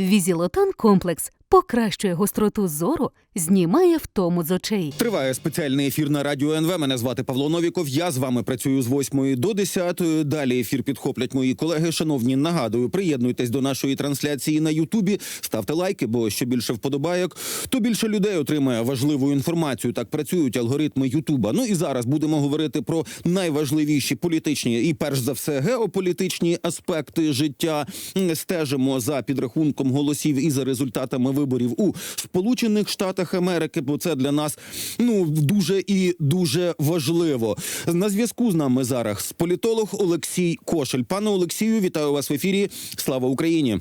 Візілотон комплекс покращує гостроту зору, знімає втому з очей. Триває спеціальний ефір на радіо НВ. Мене звати Павло Новіков. Я з вами працюю з 8 до 10. Далі ефір підхоплять мої колеги. Шановні, нагадую, приєднуйтесь до нашої трансляції на Ютубі. Ставте лайки, бо що більше вподобайок, то більше людей отримає важливу інформацію. Так працюють алгоритми Ютуба. Ну і зараз будемо говорити про найважливіші політичні і, перш за все, геополітичні аспекти життя. Стежимо за підрахунком голосів і за результатами виборів у Сполучених Штатах Америки, бо це для нас ну дуже і дуже важливо. На зв'язку з нами зараз політолог Олексій Кошель. Пане Олексію, вітаю вас в ефірі. Слава Україні!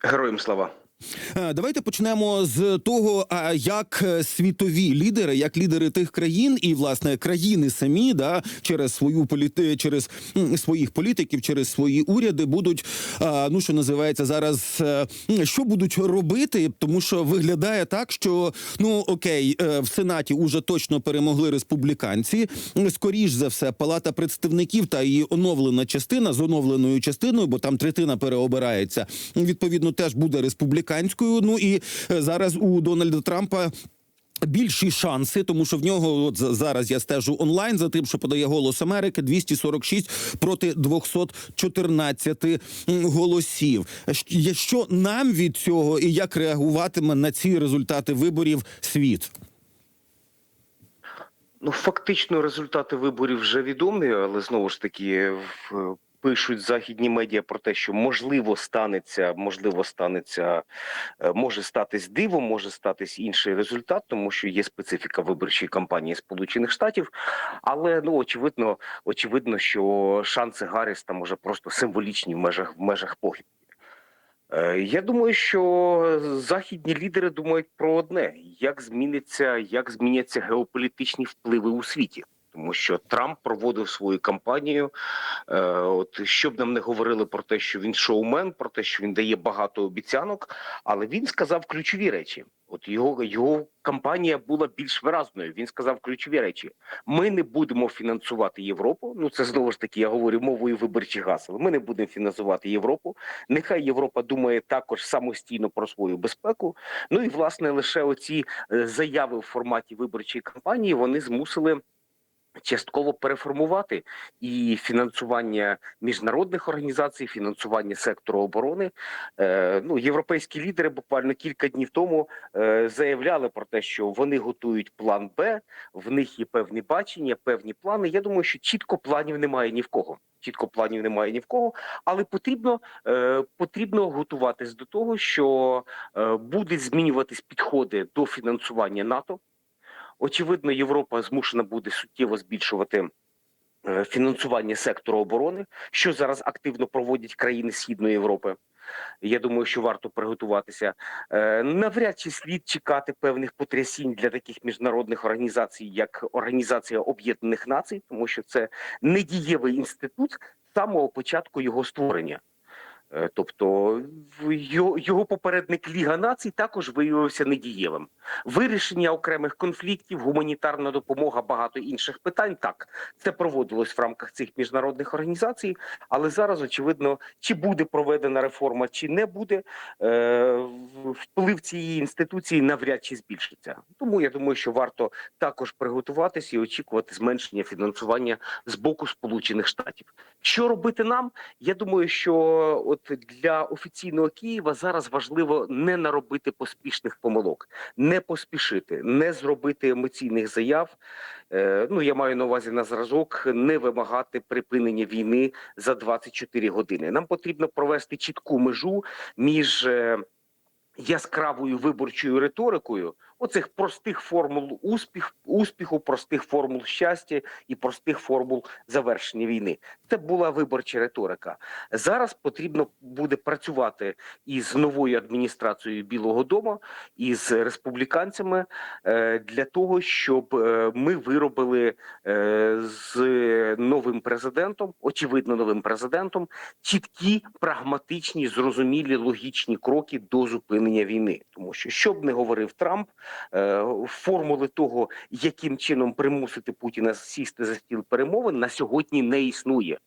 Героям слава. Е, Давайте почнемо з того, як е, світові лідери, як лідери тих країн, і власне країни самі, да через свою політи, через своїх політиків, через свої уряди будуть ну що називається зараз, е, що будуть робити, тому що виглядає так, що ну окей, в сенаті уже точно перемогли республіканці. Скоріш за все, палата представників та її оновлена частина з оновленою частиною, бо там третина переобирається. Відповідно, теж буде республіканською. Ну і е, зараз у Дональда Трампа. Більші шанси, тому що в нього от зараз я стежу онлайн за тим, що подає голос Америки 246 проти 214 голосів. Що нам від цього і як реагуватиме на ці результати виборів світ? Ну фактично результати виборів вже відомі, але знову ж таки в- пишуть західні медіа про те, що можливо станеться, можливо, станеться, е, може статись дивом, може статись інший результат, тому що є специфіка виборчої кампанії Сполучених Штатів. Але ну очевидно, очевидно, що шанси Гарріс там уже просто символічні в межах в межах похибки. Е, Я думаю, що західні лідери думають про одне: як зміниться, як зміняться геополітичні впливи у світі. Тому що Трамп проводив свою кампанію. Е, от що б нам не говорили про те, що він шоумен, про те, що він дає багато обіцянок, але він сказав ключові речі. От його його кампанія була більш виразною. Він сказав ключові речі: ми не будемо фінансувати Європу. Ну це знову ж таки, я говорю мовою виборчих гасел. Ми не будемо фінансувати Європу. Нехай Європа думає також самостійно про свою безпеку. Ну і власне лише оці е, заяви в форматі виборчої кампанії вони змусили. Частково переформувати і фінансування міжнародних організацій, фінансування сектору оборони. Е, ну, європейські лідери буквально кілька днів тому е, заявляли про те, що вони готують план Б, в них є певні бачення, певні плани. Я думаю, що чітко планів немає ні в кого. Чітко планів немає ні в кого, але потрібно е, потрібно готуватись до того, що е, будуть змінюватись підходи до фінансування НАТО. Очевидно, Європа змушена буде суттєво збільшувати е, фінансування сектору оборони, що зараз активно проводять країни Східної Європи. Я думаю, що варто приготуватися. Е, Навряд чи слід чекати певних потрясінь для таких міжнародних організацій, як Організація Об'єднаних Націй, тому що це недієвий інститут самого початку його створення. Е, Тобто його попередник Ліга націй також виявився недієвим. Вирішення окремих конфліктів, гуманітарна допомога, багато інших питань. Так, це проводилось в рамках цих міжнародних організацій, але зараз очевидно, чи буде проведена реформа, чи не буде, е, вплив цієї інституції навряд чи збільшиться. Тому я думаю, що варто також приготуватися і очікувати зменшення фінансування з боку Сполучених Штатів. Що робити нам? Я думаю, що от для офіційного Києва зараз важливо не наробити поспішних помилок, не поспішити, не зробити емоційних заяв. Е, ну я маю на увазі на зразок, не вимагати припинення війни за 24 години. Нам потрібно провести чітку межу між. е, Яскравою виборчою риторикою оцих простих формул успіх, успіху, простих формул щастя і простих формул завершення війни. Це була виборча риторика. Зараз потрібно буде працювати із новою адміністрацією Білого Дому із республіканцями е, для того, щоб е, ми виробили е, з новим президентом, очевидно, новим президентом, чіткі, прагматичні, зрозумілі, логічні кроки до зупинення війни. Тому що що б не говорив Трамп, формули того, яким чином примусити Путіна сісти за стіл перемовин, на сьогодні не існує.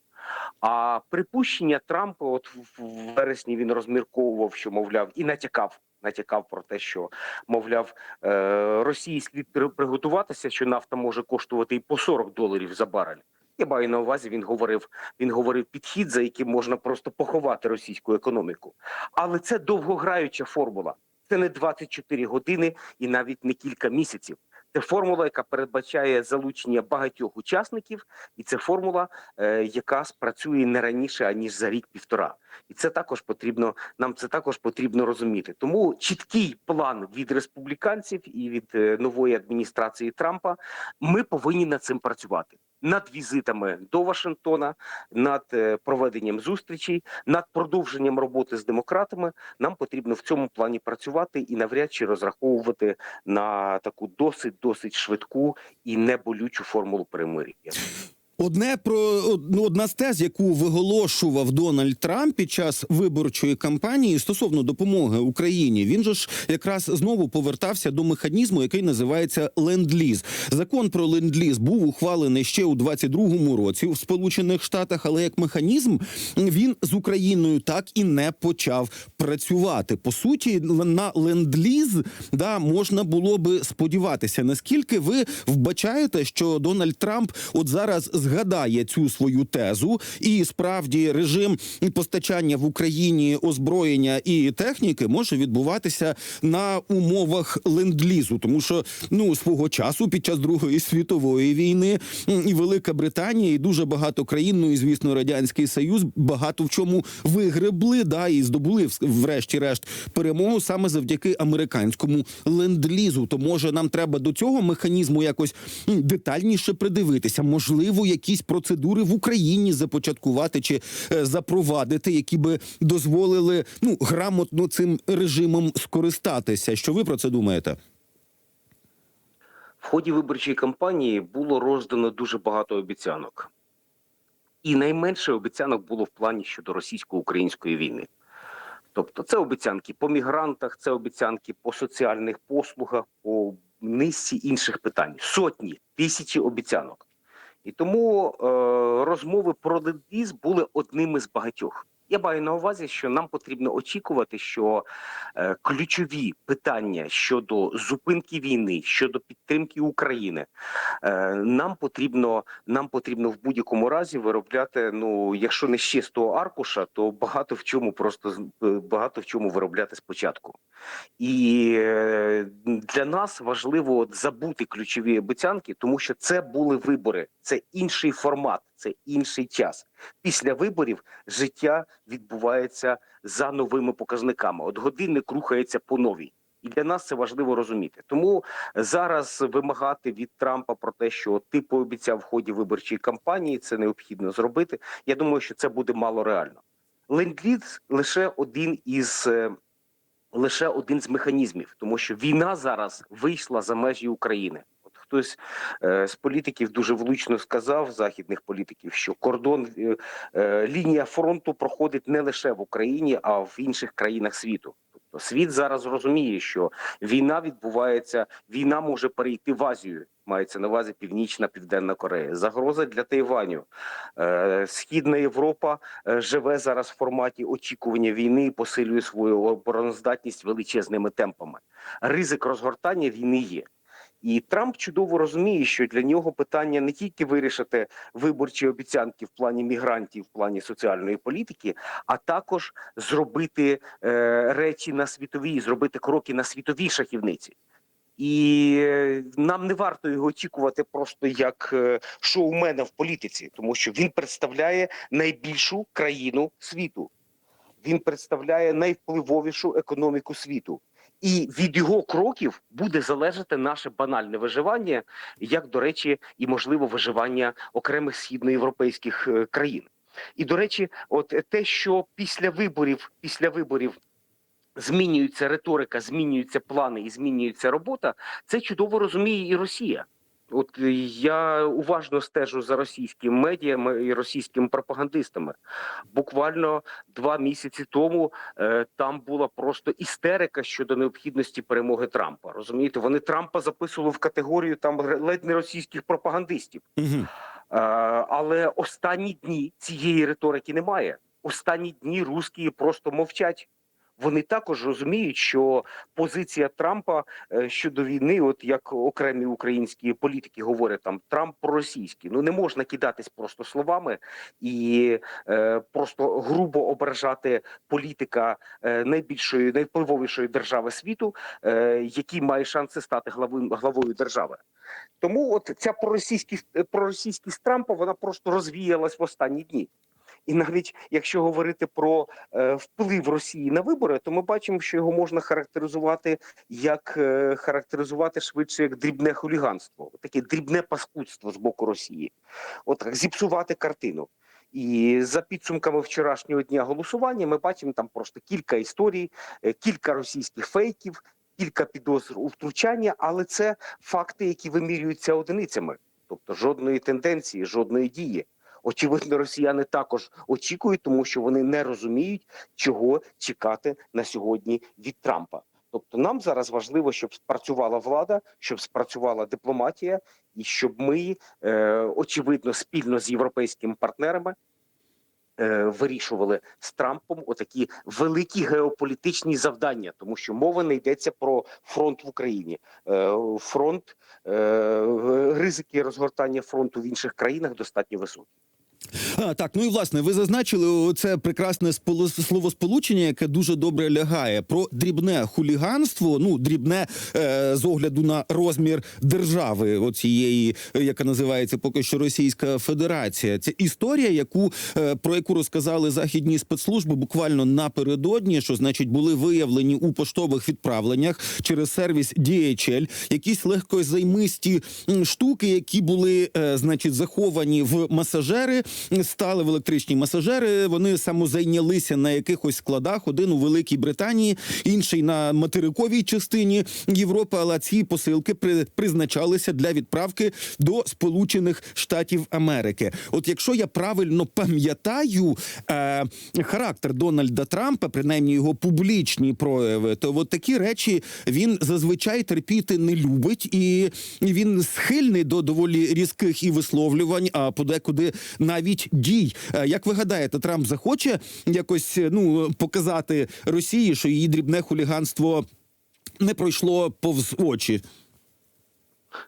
А припущення Трампа, от в в вересні він розмірковував, що мовляв, і натякав. Натякав про те, що мовляв е, Росії слід приготуватися, що нафта може коштувати і по 40 доларів за барель. Я маю на увазі, він говорив, він говорив підхід, за яким можна просто поховати російську економіку. Але це довгограюча формула. Це не 24 години і навіть не кілька місяців. Це формула, яка передбачає залучення багатьох учасників, і це формула, е, яка спрацює не раніше аніж за рік-півтора. І це також потрібно. Нам це також потрібно розуміти. Тому чіткий план від республіканців і від е, нової адміністрації Трампа. Ми повинні над цим працювати. Над візитами до Вашингтона, над е, проведенням зустрічей, над продовженням роботи з демократами. Нам потрібно в цьому плані працювати і навряд чи розраховувати на таку досить досить швидку і неболючу формулу перемир'я. Одне про ну, одна з тез, яку виголошував Дональд Трамп під час виборчої кампанії стосовно допомоги Україні. Він же ж якраз знову повертався до механізму, який називається ленд-ліз. Закон про ленд-ліз був ухвалений ще у 22-му році в Сполучених Штатах, але як механізм він з Україною так і не почав працювати. По суті, на ленд-ліз да можна було би сподіватися. Наскільки ви вбачаєте, що Дональд Трамп от зараз згадає цю свою тезу, і справді режим постачання в Україні озброєння і техніки може відбуватися на умовах ленд-лізу, тому що ну свого часу під час Другої світової війни і Велика Британія, і дуже багато країн, ну і звісно, радянський союз багато в чому вигребли, да і здобули врешті-решт перемогу саме завдяки американському ленд-лізу. То може нам треба до цього механізму якось детальніше придивитися. Можливо, якісь процедури в Україні започаткувати чи е, запровадити, які би дозволили ну грамотно цим режимом скористатися. Що ви про це думаєте? В ході виборчої кампанії було роздано дуже багато обіцянок. І найменше обіцянок було в плані щодо російсько-української війни. Тобто, це обіцянки по мігрантах, це обіцянки по соціальних послугах, по низці інших питань. Сотні, тисячі обіцянок. І тому е, розмови про ленд-ліз були одними з багатьох. Я маю на увазі, що нам потрібно очікувати, що е, ключові питання щодо зупинки війни, щодо підтримки України, е, нам потрібно нам потрібно в будь-якому разі виробляти. Ну, якщо не з чистого аркуша, то багато в чому просто е, багато в чому виробляти спочатку. І е, для нас важливо забути ключові обіцянки, тому що це були вибори, це інший формат, це інший час. Після виборів життя відбувається за новими показниками. От годинник рухається по новій. І для нас це важливо розуміти. Тому зараз вимагати від Трампа про те, що ти пообіцяв в ході виборчої кампанії, це необхідно зробити. Я думаю, що це буде мало реально. Ленд-ліз лише один із е, лише один з механізмів, тому що війна зараз вийшла за межі України. Хтось е, з політиків дуже влучно сказав, західних політиків, що кордон е, е, лінія фронту проходить не лише в Україні, а в інших країнах світу. Тобто світ зараз розуміє, що війна відбувається, війна може перейти в Азію. Мається на увазі Північна Південна Корея. Загроза для Тайваню. Східна Європа живе зараз в форматі очікування війни і посилює свою обороноздатність величезними темпами. Ризик розгортання війни є. І Трамп чудово розуміє, що для нього питання не тільки вирішити виборчі обіцянки в плані мігрантів, в плані соціальної політики, а також зробити е, речі на світовій, зробити кроки на світовій шахівниці. І е, нам не варто його очікувати просто як е, шоумена в політиці, тому що він представляє найбільшу країну світу. Він представляє найвпливовішу економіку світу. І від його кроків буде залежати наше банальне виживання, як, до речі, і можливо виживання окремих східноєвропейських е, країн. І до речі, от те, що після виборів, після виборів змінюється риторика, змінюються плани і змінюється робота, це чудово розуміє і Росія. От е, я уважно стежу за російськими медіями і російськими пропагандистами. Буквально два місяці тому е, там була просто істерика щодо необхідності перемоги Трампа. Розумієте, вони Трампа записували в категорію там ледь не російських пропагандистів. Угу. але останні дні цієї риторики немає. Останні дні русські просто мовчать. Вони також розуміють, що позиція Трампа е, щодо війни, от як окремі українські політики говорять, там Трамп проросійський. Ну не можна кидатись просто словами і е, просто грубо ображати політика е, найбільшої, найвпливовішої держави світу, е, який має шанси стати главою, главою держави. Тому от ця проросійськість, проросійськість Трампа вона просто розвіялась в останні дні. І навіть якщо говорити про е, вплив Росії на вибори, то ми бачимо, що його можна характеризувати як е, характеризувати швидше як дрібне хуліганство, таке дрібне паскудство з боку Росії, от так зіпсувати картину. І за підсумками вчорашнього дня голосування, ми бачимо там просто кілька історій, е, кілька російських фейків, кілька підозр у втручання, але це факти, які вимірюються одиницями, тобто жодної тенденції, жодної дії. Очевидно, росіяни також очікують, тому що вони не розуміють, чого чекати на сьогодні від Трампа. Тобто, нам зараз важливо, щоб спрацювала влада, щоб спрацювала дипломатія, і щоб ми е, очевидно спільно з європейськими партнерами е, вирішували з Трампом отакі великі геополітичні завдання, тому що мова не йдеться про фронт в Україні. Е, фронт е, ризики розгортання фронту в інших країнах достатньо високі. А, так, ну і власне, ви зазначили це прекрасне словосполучення, яке дуже добре лягає про дрібне хуліганство. Ну, дрібне е, з огляду на розмір держави, оцієї, е, яка називається поки що Російська Федерація. Це історія, яку е, про яку розказали західні спецслужби буквально напередодні, що значить були виявлені у поштових відправленнях через сервіс DHL якісь легкозаймисті штуки, які були, е, значить, заховані в масажери стали в електричні масажери. Вони самозайнялися на якихось складах. Один у Великій Британії, інший на материковій частині Європи. Але ці посилки при, призначалися для відправки до Сполучених Штатів Америки. От якщо я правильно пам'ятаю е, характер Дональда Трампа, принаймні його публічні прояви, то от такі речі він зазвичай терпіти не любить, і він схильний до доволі різких і висловлювань, а подекуди навіть дій. Е, Як ви гадаєте, Трамп захоче якось ну показати Росії, що її дрібне хуліганство не пройшло повз очі?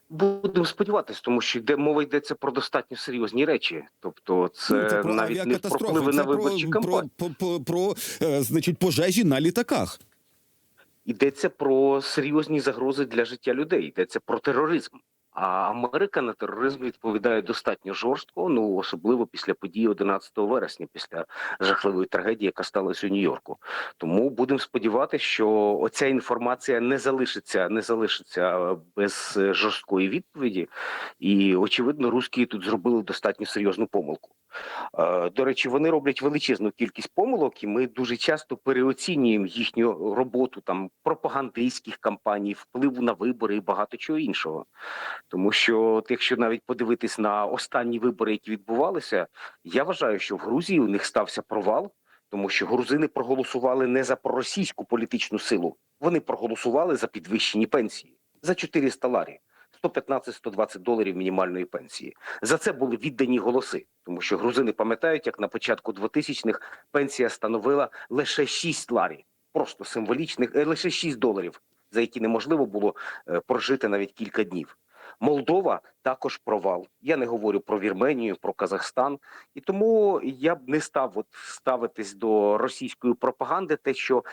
Будемо сподіватися, тому що йде мова йдеться про достатньо серйозні речі. Тобто, це, Ну, це про навіть не про впливи це на виборчі про, кампанії. про, про, про е, значить пожежі на літаках. Йдеться про серйозні загрози для життя людей. Йдеться про тероризм. А Америка на тероризм відповідає достатньо жорстко, ну особливо після події 11 вересня, після жахливої трагедії, яка сталася у Нью-Йорку. Тому будемо сподіватися, що оця інформація не залишиться, не залишиться е, без е, жорсткої відповіді. І очевидно, русські тут зробили достатньо серйозну помилку. Е, До речі, вони роблять величезну кількість помилок, і ми дуже часто переоцінюємо їхню роботу там пропагандистських кампаній, впливу на вибори і багато чого іншого. Тому що, якщо навіть подивитись на останні вибори, які відбувалися, я вважаю, що в Грузії у них стався провал, тому що грузини проголосували не за проросійську політичну силу, вони проголосували за підвищені пенсії за 400 ларів. 115-120 доларів мінімальної пенсії. За це були віддані голоси, тому що грузини пам'ятають, як на початку 2000-х пенсія становила лише 6 ларів, просто символічних, е, лише 6 доларів, за які неможливо було е, прожити навіть кілька днів. Молдова також провал. Я не говорю про Вірменію, про Казахстан, і тому я б не став от ставитись до російської пропаганди, те, що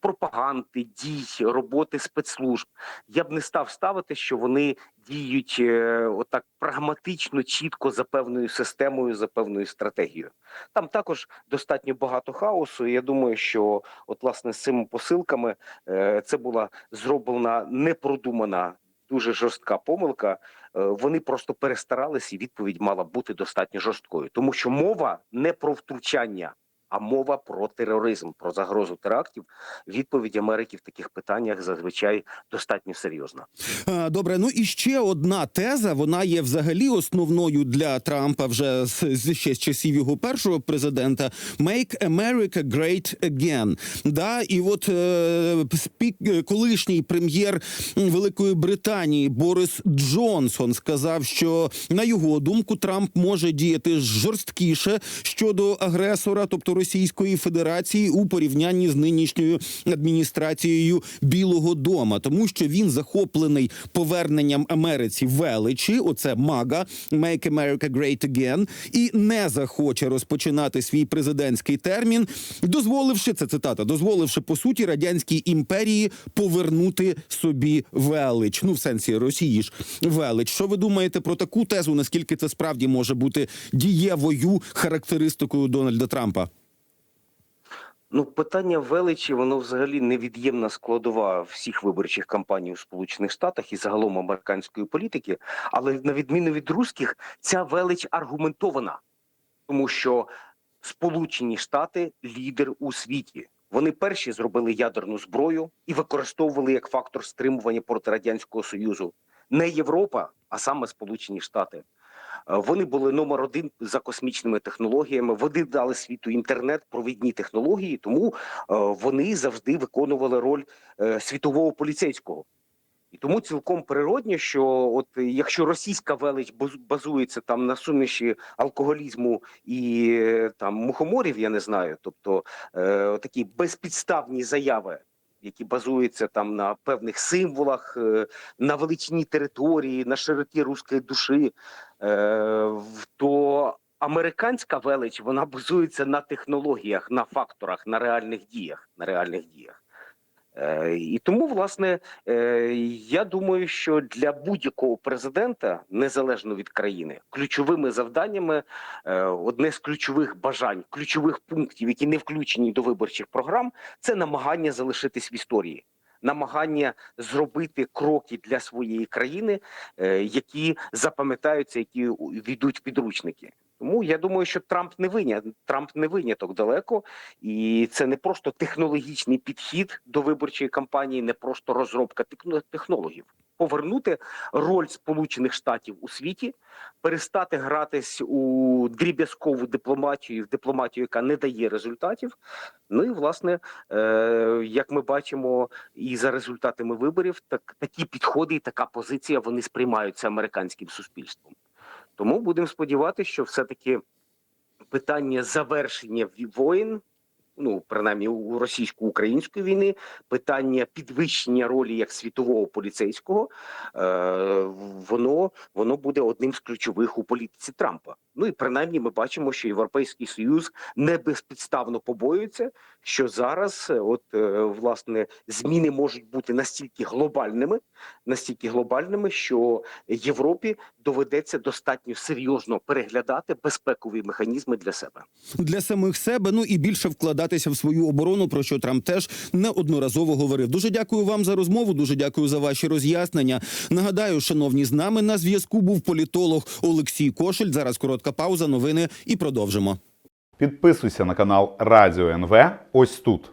пропаганди, дій, роботи спецслужб. Я б не став ставити, що вони діють е, отак прагматично, чітко за певною системою, за певною стратегією. Там також достатньо багато хаосу. Я думаю, що от власне з цими посилками е, це була зроблена непродумана. Дуже жорстка помилка. Е, Вони просто перестаралися, і відповідь мала бути достатньо жорсткою, тому що мова не про втручання, а мова про тероризм, про загрозу терактів. Відповідь Америки в таких питаннях зазвичай достатньо серйозна. Добре, ну і ще одна теза. Вона є взагалі основною для Трампа вже з, з ще з часів його першого президента. «Make America Great Again». Да, і от е, спік, е, колишній прем'єр Великої Британії Борис Джонсон сказав, що на його думку Трамп може діяти жорсткіше щодо агресора, тобто Російської Федерації, у порівнянні з нинішньою адміністрацією Білого Дома, тому що він захоплений поверненням Америці величі. Оце МАГА «Make America Great Again», і не захоче розпочинати свій президентський термін, дозволивши це цитата, дозволивши по суті радянській імперії повернути собі велич. Ну в сенсі Росії ж велич. Що ви думаєте про таку тезу? Наскільки це справді може бути дієвою характеристикою Дональда Трампа? Ну, питання величі, воно взагалі невід'ємна складова всіх виборчих кампаній у Сполучених Штатах і загалом американської політики. Але на відміну від русських, ця велич аргументована, тому що Сполучені Штати лідер у світі. Вони перші зробили ядерну зброю і використовували як фактор стримування проти радянського союзу. Не Європа, а саме Сполучені Штати. Е, Вони були номер один за космічними технологіями. Вони дали світу інтернет, провідні технології. Тому е, вони завжди виконували роль е, світового поліцейського. І тому цілком природньо, що от якщо російська велич базується там на суміші алкоголізму і там мухоморів, я не знаю, тобто е, такі безпідставні заяви, які базуються там на певних символах, е, на величині території, на широті руської душі, то американська велич вона базується на технологіях, на факторах, на реальних діях, на реальних діях. Е, І тому, власне, е, я думаю, що для будь-якого президента, незалежно від країни, ключовими завданнями е, одне з ключових бажань, ключових пунктів, які не включені до виборчих програм, це намагання залишитись в історії. Намагання зробити кроки для своєї країни, е, які запам'ятаються, які війдуть підручники. Тому я думаю, що Трамп не винят, Трамп не виняток далеко, і це не просто технологічний підхід до виборчої кампанії, не просто розробка техно- технологів. Повернути роль Сполучених Штатів у світі, перестати гратись у дріб'язкову дипломатію, в дипломатію, яка не дає результатів. Ну і власне, е, як ми бачимо, і за результатами виборів, так такі підходи і така позиція вони сприймаються американським суспільством. Тому будемо сподіватися, що все-таки питання завершення воєн, ну принаймні у російсько-української війни, питання підвищення ролі як світового поліцейського, е, воно, воно буде одним з ключових у політиці Трампа. Ну і принаймні ми бачимо, що Європейський Союз не безпідставно побоюється, що зараз, е, от е, власне, зміни можуть бути настільки глобальними, настільки глобальними, що Європі доведеться достатньо серйозно переглядати безпекові механізми для себе. для самих себе, ну і більше вкладатися в свою оборону, про що Трамп теж неодноразово говорив. Дуже дякую вам за розмову. Дуже дякую за ваші роз'яснення. Нагадаю, шановні, з нами на зв'язку був політолог Олексій Кошель. Зараз коротка пауза, новини і продовжимо. Підписуйся на канал Радіо НВ ось тут.